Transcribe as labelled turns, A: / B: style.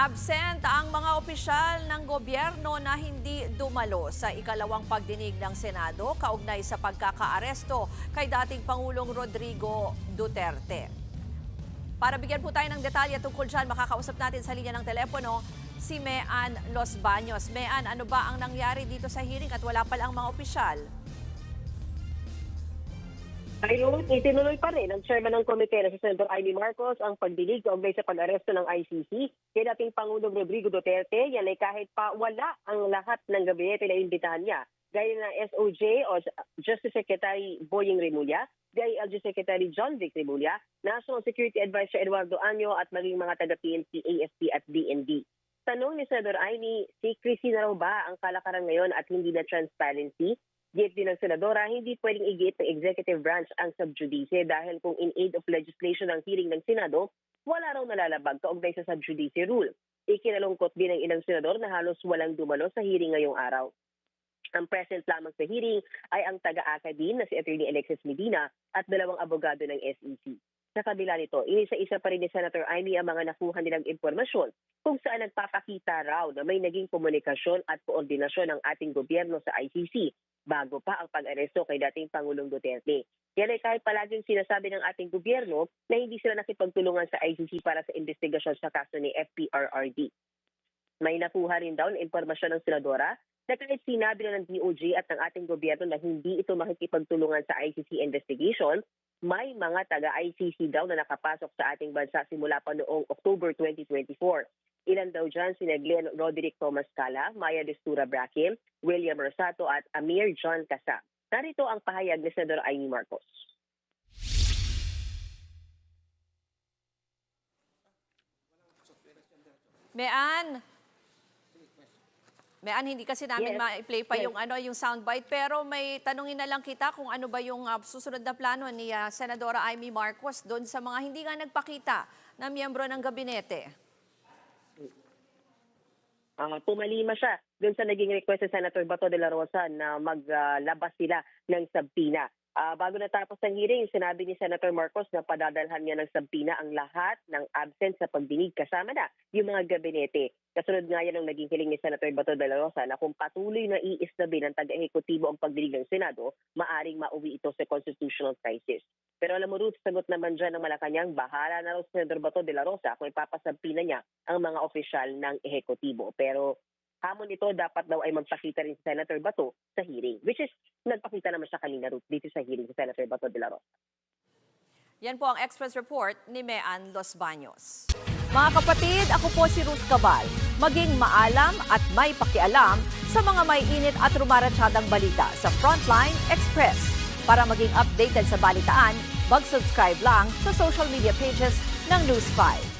A: Absent ang mga opisyal ng gobyerno na hindi dumalo sa ikalawang pagdinig ng Senado kaugnay sa pagkakaaresto kay dating Pangulong Rodrigo Duterte. Para bigyan po tayo ng detalye tungkol dyan, makakausap natin sa linya ng telepono si Mean Los Baños. Mean, ano ba ang nangyari dito sa hearing at wala pa lang mga opisyal?
B: Ayun, itinuloy pa rin ng chairman ng komite na si Senator Amy Marcos ang pagdilig kaugnay sa pag-aresto ng ICC kay dating Pangulong Rodrigo Duterte. Yan ay kahit pa wala ang lahat ng gabinete na imbitahan niya. Gaya ng SOJ o Justice Secretary Boying Remulla, DILG Secretary John Vic Remulla, National Security Advisor Eduardo Anyo at maging mga taga-PNP, AFP at DND. Tanong ni Senator Amy, secrecy na raw ba ang kalakaran ngayon at hindi na transparency? Gate din ng Senadora, hindi pwedeng igate ng executive branch ang subjudice dahil kung in aid of legislation ang hearing ng Senado, wala raw nalalabag kaugnay sa subjudice rule. Ikinalungkot din ng ilang senador na halos walang dumalo sa hearing ngayong araw. Ang present lamang sa hearing ay ang taga-academe na si Attorney Alexis Medina at dalawang abogado ng SEC. Sa kabila nito, inisa-isa pa rin ni Senator Amy ang mga nakuha nilang impormasyon kung saan nagpapakita raw na may naging komunikasyon at koordinasyon ng ating gobyerno sa ICC bago pa ang pag-aresto kay dating Pangulong Duterte. Yan ay kahit palaging sinasabi ng ating gobyerno na hindi sila nakipagtulungan sa ICC para sa investigasyon sa kaso ni FPRRD. May nakuha rin daw ng impormasyon ng senadora na kahit sinabi na ng DOJ at ng ating gobyerno na hindi ito makikipagtulungan sa ICC investigation, may mga taga-ICC daw na nakapasok sa ating bansa simula pa noong October 2024. Ilan daw dyan si Glenn Roderick Thomas Cala, Maya Destura Braque, William Rosato at Amir John Casa. Narito ang pahayag ni Senador Amy Marcos.
A: Mean, Mean, hindi kasi namin
B: Yes.
A: ma-play pa
B: Yes.
A: yung ano yung soundbite pero may tanungin na lang kita kung ano ba yung ah, susunod na plano ni ah, Senadora Amy Marcos doon sa mga hindi nga nagpakita na miyembro ng gabinete.
B: Ah, pumalima siya doon sa naging request ni Senator Bato de la Rosa na maglabas sila ng sabpina. Ah, bago natapos ang hearing, sinabi ni Senator Marcos na padadalhan niya ng sabpina ang lahat ng absent sa pagdinig kasama na yung mga gabinete. Kasunod nga yan ang naging hiling ni Senator Bato de la Rosa na kung patuloy na iistabi ng taga-ehekutibo ang pagdinig ng Senado, maaring mauwi ito sa constitutional crisis. Pero alam mo, Ruth, sagot naman dyan ng Malacanang, bahala na raw Senator Bato de la Rosa kung ipapasabpina niya ang mga opisyal ng ehekutibo. Pero hamon ito, dapat daw ay magpakita rin si Senator Bato sa hearing. Which is, nagpakita naman siya kanina, Ruth, dito sa hearing si Senator Bato de la Rosa.
A: Yan po ang Express Report ni Mean Los Baños. Mga kapatid, ako po si Ruth Cabal. Maging maalam at may pakialam sa mga may init at rumaratsadang balita sa Frontline Express. Para maging updated sa balitaan, mag-subscribe lang sa social media pages ng News 5.